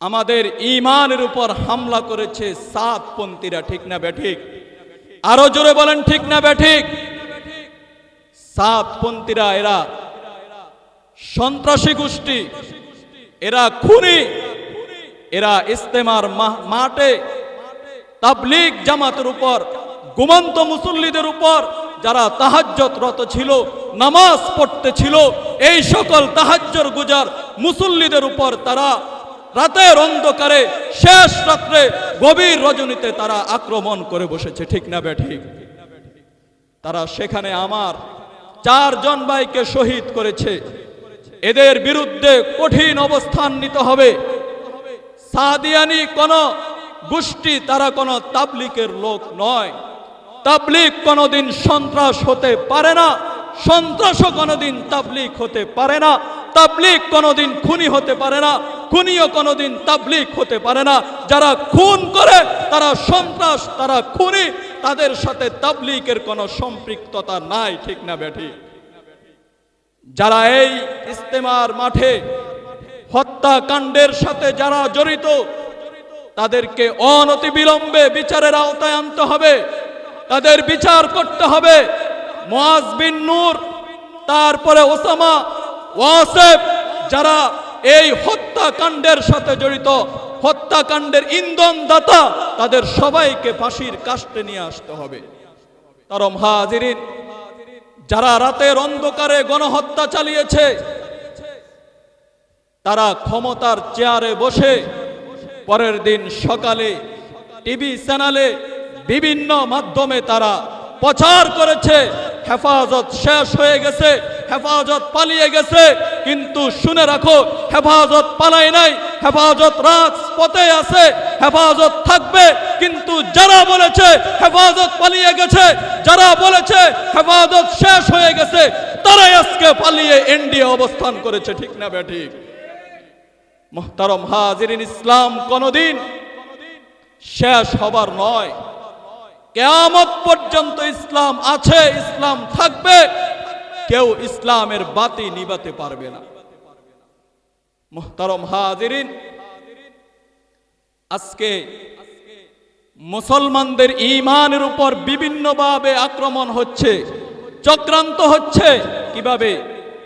আমাদের ইমানের উপর হামলা করেছে সাতপন্থীরা ঠিক না ব্যাঠিক আরও জোরে বলেন, ঠিক না ব্যাঠিক সাতপন্থীরা এরা সন্ত্রাসী গোষ্ঠী, এরা খুনি, এরা ইস্তেমার মাঠে তাবলিগ জামাতের উপর গুমন্ত মুসল্লিদের উপর যারা তাহাজ্জতরত ছিল, নামাজ পড়তে ছিল, এই সকল তাহাজ্জর গুজার মুসল্লিদের উপর তারা রাতের অন্ধকারে, শেষ রাত্রে গভীর রজনীতে তারা আক্রমণ করে বসেছে, ঠিক না ঠিক? তারা সেখানে আমার চারজন ভাইকে শহীদ করেছে। এদের বিরুদ্ধে কঠিন অবস্থান নিতে হবে। সাদিয়ানি কোন গোষ্ঠী, তারা কোন তাবলিকের লোক নয়। তাবলিক কোনোদিন সন্ত্রাস হতে পারে না, সন্ত্রাসও কোনোদিন তাবলিক হতে পারে না, তাবলিক কোনোদিন খুনি হতে পারে না। খুনিও কোনোদিন তাবলিক হতে পারে না। যারা খুন করে, তারা সন্ত্রাস, তারা খুনি, তাদের সাথে তাবলিকের কোনো সম্পৃক্ততা নাই, ঠিক না বেঠিক যারা এই ইস্তেমার মাঠে হত্যাকাণ্ডের সাথে যারা জড়িত, তাদেরকে অনতি বিলম্বে বিচারের আওতায় আনতে হবে। তাদের বিচার করতে হবে। মোয়াজ বিন নূর, তারপরে ওসামা, ওয়াসেফ, যারা এই হত্যাকাণ্ডের সাথে জড়িত, হত্যাকাণ্ডের ইন্ধন দাতা তাদের সবাইকে ফাঁসির কাস্টে নিয়ে আসতে হবে। তার মহাজিরিন যারা রাতের অন্ধকারে গণহত্যা চালিয়েছে, তারা ক্ষমতার চেয়ারে বসে পরের দিন সকালে টিভি চ্যানেলে বিভিন্ন মাধ্যমে তারা প্রচার করেছে, হেফাজত শেষ হয়ে গেছে। হেফাজত পালিয়ে গেছে, কিন্তু শুনে রাখো, হেফাজত পালায় নাই, হেফাজত রাজপথে আছে, হেফাজত থাকবে, কিন্তু যারা বলেছে হেফাজত পালিয়ে গেছে, যারা বলেছে হেফাজত শেষ হয়ে গেছে, তারাই আজকে পালিয়ে এনডিএ অবস্থান করেছে, ঠিক না ব্যাঠিক মোহতারম হাজিরিন ইসলাম কোনদিন শেষ হবার নয়। কেয়ামত পর্যন্ত ইসলাম আছে, ইসলাম থাকবে কেউ ইসলামের বাতি নিবাতে পারবে না। মোহতারম হাজিরিন, আজকে মুসলমানদের ইমানের উপর বিভিন্নভাবে আক্রমণ হচ্ছে, চক্রান্ত হচ্ছে, কীভাবে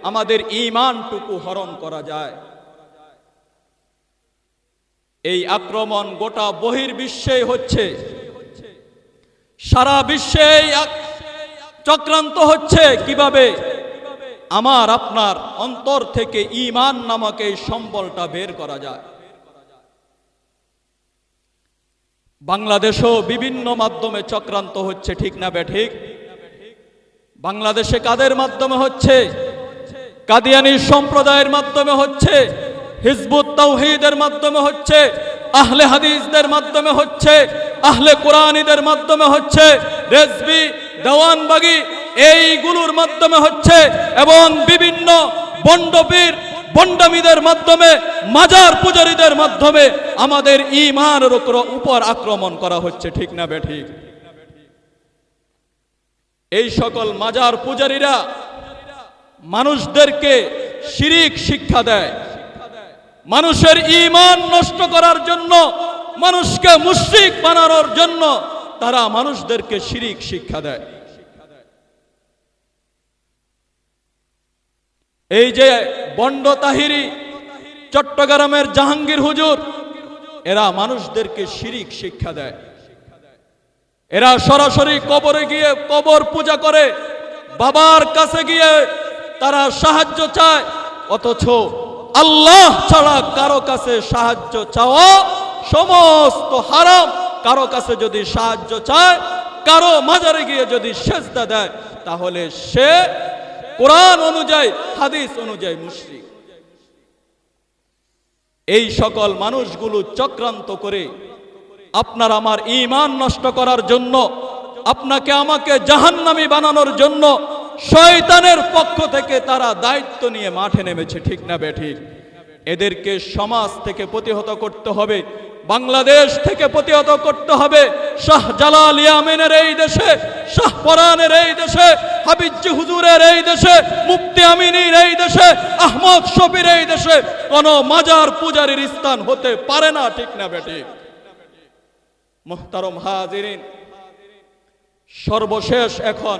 আমাদের ইমানটুকু হরণ করা যায়। এই আক্রমণ গোটা বহির্বিশ্বে হচ্ছে, সারা বিশ্বে চক্রান্ত হচ্ছে, কীভাবে আমার আপনার অন্তর থেকে ইমান নামক এই সম্বলটা বের করা যায়। বাংলাদেশও বিভিন্ন মাধ্যমে চক্রান্ত হচ্ছে, ঠিক না বেঠিক বাংলাদেশে কাদের মাধ্যমে হচ্ছে? কাদিয়ানি সম্প্রদায়ের মাধ্যমে হচ্ছে? হিজবুত তাওহীদের মাধ্যমে হচ্ছে? আহলে হাদিসদের মাধ্যমে হচ্ছে? আহলে কোরআনীদের মাধ্যমে হচ্ছে? রেজবি, দেওয়ানবাগি এইগুলোর মাধ্যমে হচ্ছে এবং বিভিন্ন বন্ডপীর, বন্ডামীদের মাধ্যমে, মাজার পূজারীদের মাধ্যমে আমাদের ইমানের উপর- আক্রমণ করা হচ্ছে, ঠিক না বেঠিক এই সকল মাজার পূজারীরা মানুষদেরকে শিরিক শিক্ষা দেয়। মানুষের ইমান নষ্ট করার জন্য, মানুষকে মুশরিক বানানোর জন্য তারা মানুষদেরকে শিরিক শিক্ষা দেয়। এই যে বন্ড তাহিরি, চট্টগ্রামের জাহাঙ্গীর হুজুর, এরা মানুষদেরকে শিরিক শিক্ষা দেয়। এরা সরাসরি কবরে গিয়ে কবর পূজা করে, বাবার কাছে গিয়ে তারা সাহায্য চায়, অথচ আল্লাহ ছাড়া কারও কাছে সাহায্য চাওয়া সমস্ত হারাম। কারও কাছে যদি সাহায্য চায়, কারও মাজারে গিয়ে যদি সেজদা দেয়, তাহলে সে কোরআন অনুযায়ী, হাদিস অনুযায়ী মুশরিক। এই সকল মানুষগুলো চক্রান্ত করে আপনার আমার ইমান নষ্ট করার জন্য, আপনাকে আমাকে জাহান্নামী বানানোর জন্য শয়তানের পক্ষ থেকে তারা দায়িত্ব নিয়ে মাঠে নেমেছে, ঠিক না বেঠিক এদেরকে সমাজ থেকে প্রতিহত করতে হবে বাংলাদেশ থেকে প্রতিহত করতে হবে। শাহ জালাল ইয়ামিনের এই দেশে, শাহ পরানের এই দেশে হাবিজি হুজুরের এই দেশে মুক্তি আমিনীর এই দেশে, আহমদ শফির এই দেশে কোন মাজার পূজারীর স্থান হতে পারে না, ঠিক না বেটি? মোহতারম হাজিরিন, সর্বশেষ এখন